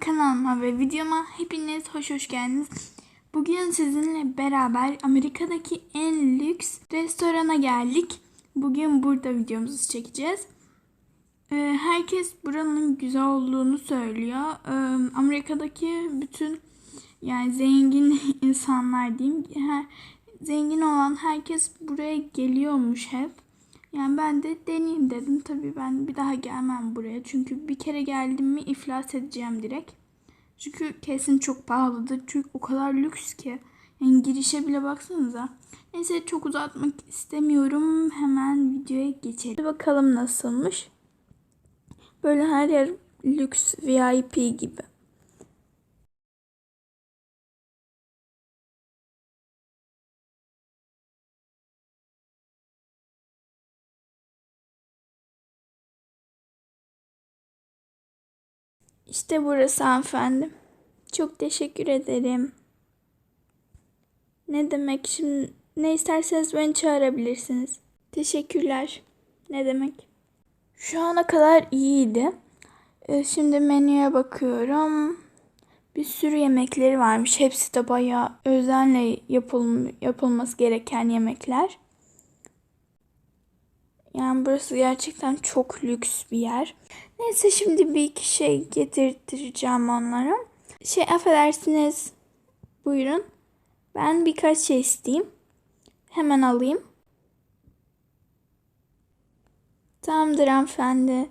Kanalıma ve videoma hepiniz hoş hoş geldiniz. Bugün sizinle beraber Amerika'daki en lüks restorana geldik. Bugün burada videomuzu çekeceğiz. Ee, herkes buranın güzel olduğunu söylüyor. Ee, Amerika'daki bütün yani zengin insanlar diyeyim. Her, zengin olan herkes buraya geliyormuş hep. Yani ben de deneyeyim dedim. Tabii ben bir daha gelmem buraya. Çünkü bir kere geldim mi iflas edeceğim direkt. Çünkü kesin çok pahalıdır. Çünkü o kadar lüks ki. Yani girişe bile baksanıza. Neyse çok uzatmak istemiyorum. Hemen videoya geçelim. Bakalım nasılmış. Böyle her yer lüks VIP gibi. İşte burası hanımefendi. Çok teşekkür ederim. Ne demek şimdi ne isterseniz beni çağırabilirsiniz. Teşekkürler. Ne demek? Şu ana kadar iyiydi. Ee, Şimdi menüye bakıyorum. Bir sürü yemekleri varmış. Hepsi de bayağı özenle yapıl yapılması gereken yemekler. Yani burası gerçekten çok lüks bir yer. Neyse şimdi bir iki şey getirtireceğim onlara. Şey affedersiniz. Buyurun. Ben birkaç şey isteyeyim. Hemen alayım. Tamamdır hanımefendi.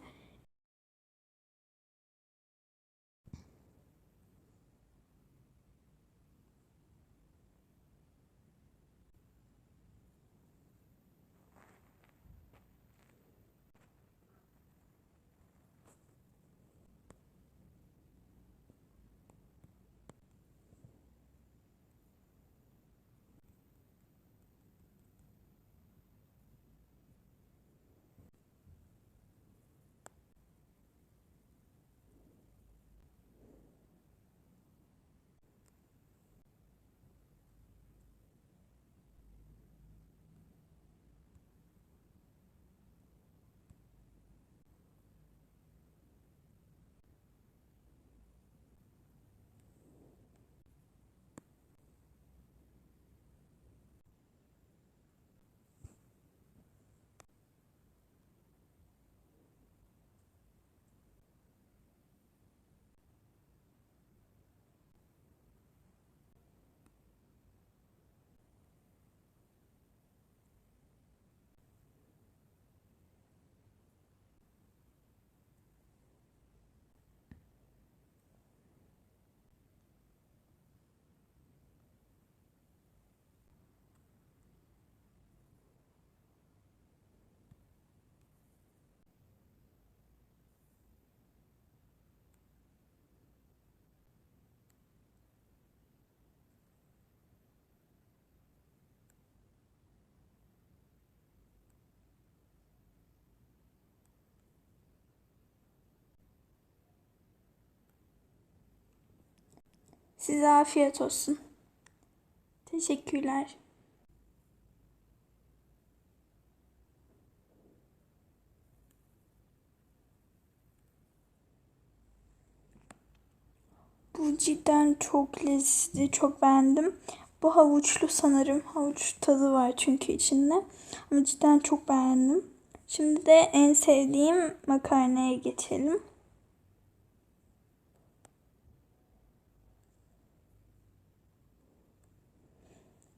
Size afiyet olsun. Teşekkürler. Bu cidden çok lezzetli, çok beğendim. Bu havuçlu sanırım. Havuç tadı var çünkü içinde. Ama cidden çok beğendim. Şimdi de en sevdiğim makarnaya geçelim.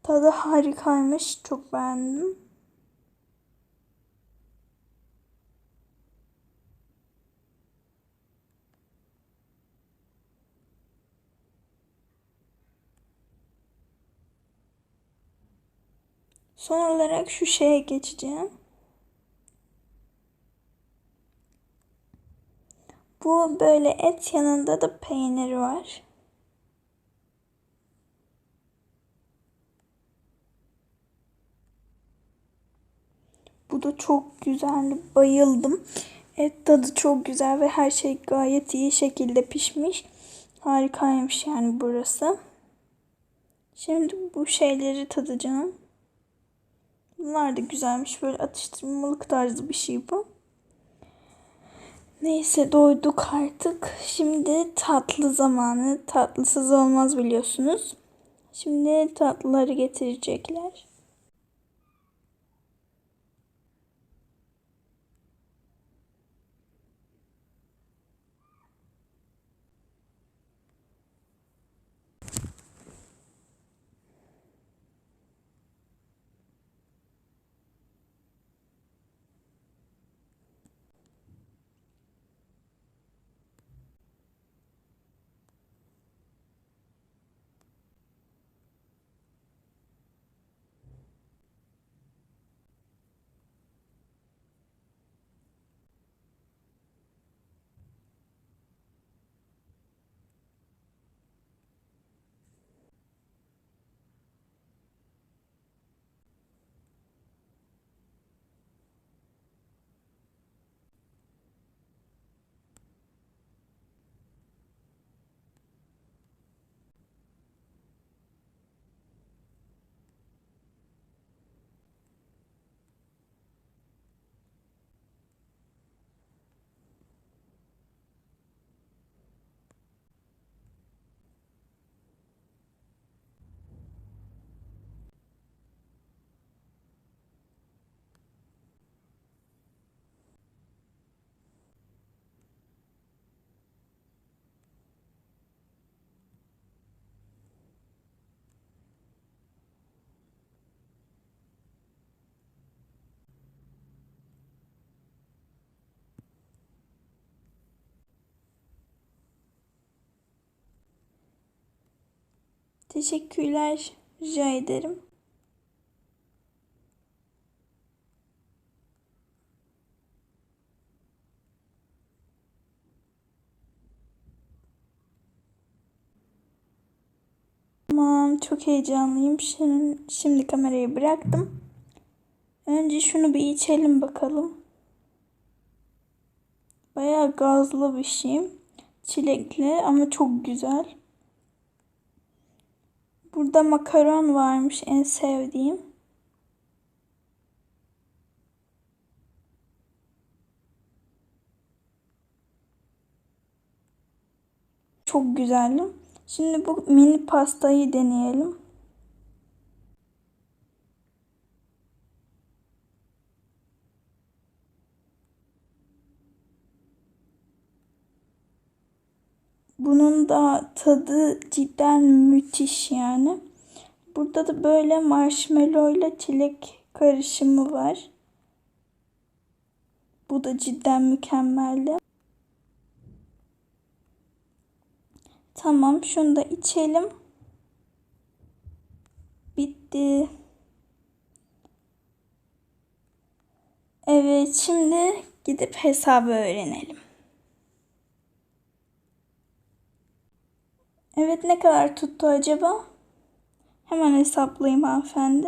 Tadı harikaymış. Çok beğendim. Son olarak şu şeye geçeceğim. Bu böyle et yanında da peynir var. Da çok güzeldi. Bayıldım. Et tadı çok güzel ve her şey gayet iyi şekilde pişmiş. Harikaymış yani burası. Şimdi bu şeyleri tadacağım. Bunlar da güzelmiş. Böyle atıştırmalık tarzı bir şey bu. Neyse doyduk artık. Şimdi tatlı zamanı. Tatlısız olmaz biliyorsunuz. Şimdi tatlıları getirecekler. Teşekkürler. Rica ederim. Tamam, çok heyecanlıyım. Şimdi, şimdi kamerayı bıraktım. Önce şunu bir içelim bakalım. Bayağı gazlı bir şey. Çilekli ama çok güzel. Burada makaron varmış en sevdiğim. Çok güzeldi. Şimdi bu mini pastayı deneyelim. Bunun da tadı cidden müthiş yani. Burada da böyle marshmallow ile çilek karışımı var. Bu da cidden mükemmeldi. Tamam, şunu da içelim. Bitti. Evet, şimdi gidip hesabı öğrenelim. Evet, ne kadar tuttu acaba? Hemen hesaplayayım hanımefendi.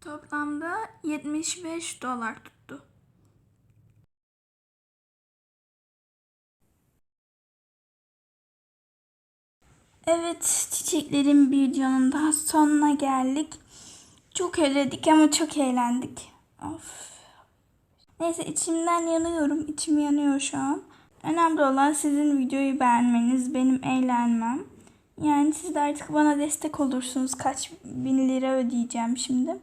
Toplamda 75 dolar tuttu. Evet, çiçeklerin videonun daha sonuna geldik. Çok ödedik ama çok eğlendik. Of. Neyse içimden yanıyorum. İçim yanıyor şu an. Önemli olan sizin videoyu beğenmeniz, benim eğlenmem. Yani siz de artık bana destek olursunuz. Kaç bin lira ödeyeceğim şimdi.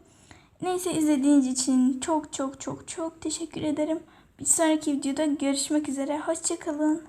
Neyse izlediğiniz için çok çok çok çok teşekkür ederim. Bir sonraki videoda görüşmek üzere. Hoşçakalın.